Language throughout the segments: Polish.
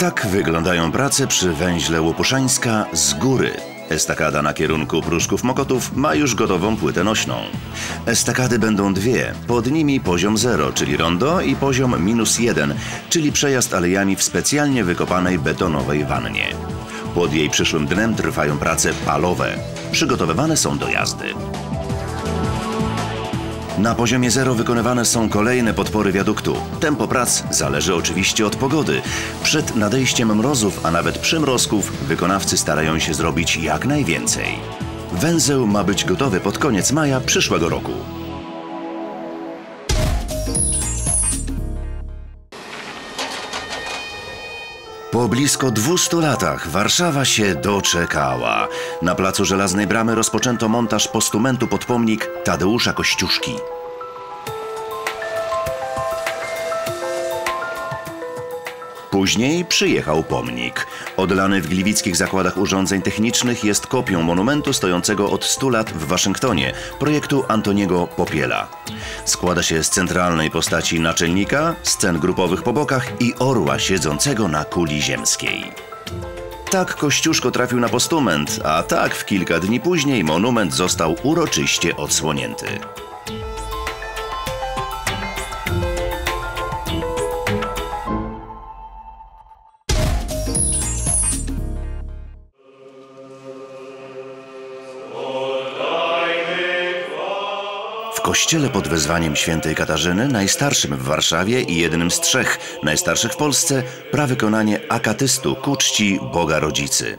Tak wyglądają prace przy węźle Łopuszańska z góry. Estakada na kierunku Pruszków-Mokotów ma już gotową płytę nośną. Estakady będą dwie, pod nimi poziom 0, czyli rondo i poziom minus 1, czyli przejazd alejami w specjalnie wykopanej betonowej wannie. Pod jej przyszłym dnem trwają prace palowe. Przygotowywane są do jazdy. Na poziomie zero wykonywane są kolejne podpory wiaduktu. Tempo prac zależy oczywiście od pogody. Przed nadejściem mrozów, a nawet przymrozków, wykonawcy starają się zrobić jak najwięcej. Węzeł ma być gotowy pod koniec maja przyszłego roku. Po blisko 200 latach Warszawa się doczekała. Na placu Żelaznej Bramy rozpoczęto montaż postumentu pod pomnik Tadeusza Kościuszki. Później przyjechał pomnik. Odlany w gliwickich zakładach urządzeń technicznych jest kopią monumentu stojącego od 100 lat w Waszyngtonie, projektu Antoniego Popiela. Składa się z centralnej postaci naczelnika, scen grupowych po bokach i orła siedzącego na kuli ziemskiej. Tak Kościuszko trafił na postument, a tak w kilka dni później monument został uroczyście odsłonięty. W kościele pod wezwaniem świętej Katarzyny, najstarszym w Warszawie i jednym z trzech najstarszych w Polsce, prawykonanie akatystu ku czci Boga Rodzicy.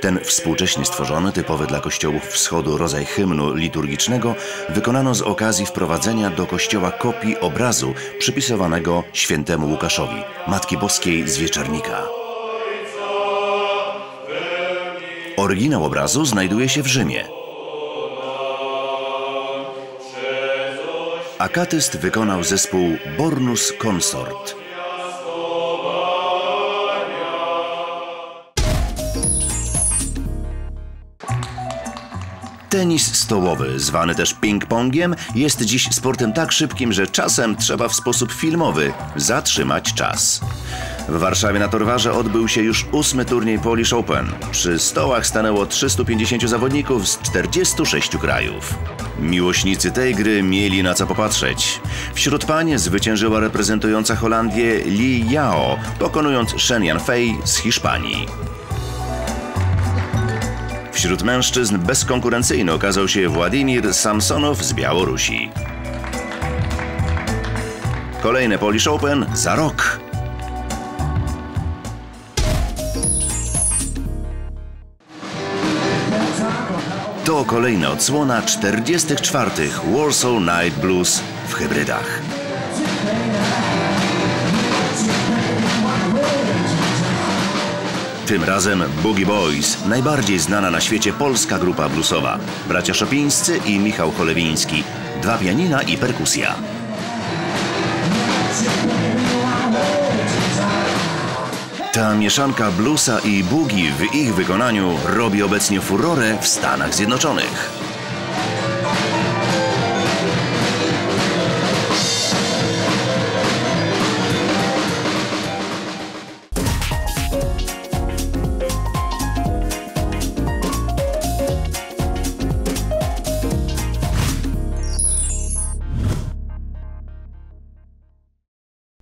Ten współcześnie stworzony, typowy dla kościołów wschodu rodzaj hymnu liturgicznego wykonano z okazji wprowadzenia do kościoła kopii obrazu przypisowanego świętemu Łukaszowi, Matki Boskiej z Wieczernika. Oryginał obrazu znajduje się w Rzymie. Akatyst wykonał zespół Bornus Consort. Tenis stołowy, zwany też ping-pongiem, jest dziś sportem tak szybkim, że czasem trzeba w sposób filmowy zatrzymać czas. W Warszawie na Torwarze odbył się już ósmy turniej Polish Open. Przy stołach stanęło 350 zawodników z 46 krajów. Miłośnicy tej gry mieli na co popatrzeć. Wśród pań zwyciężyła reprezentująca Holandię Li Yao, pokonując Shen Yanfei z Hiszpanii. Wśród mężczyzn bezkonkurencyjny okazał się Władimir Samsonow z Białorusi. Kolejne Polish Open za rok. To kolejna odsłona 44. Warsaw Night Blues w hybrydach. Tym razem Boogie Boys, najbardziej znana na świecie polska grupa bluesowa. Bracia Szopińscy i Michał Cholewiński. Dwa pianina i perkusja. Ta mieszanka bluesa i boogie w ich wykonaniu robi obecnie furorę w Stanach Zjednoczonych.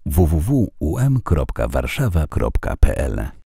www.um.warszawa.pl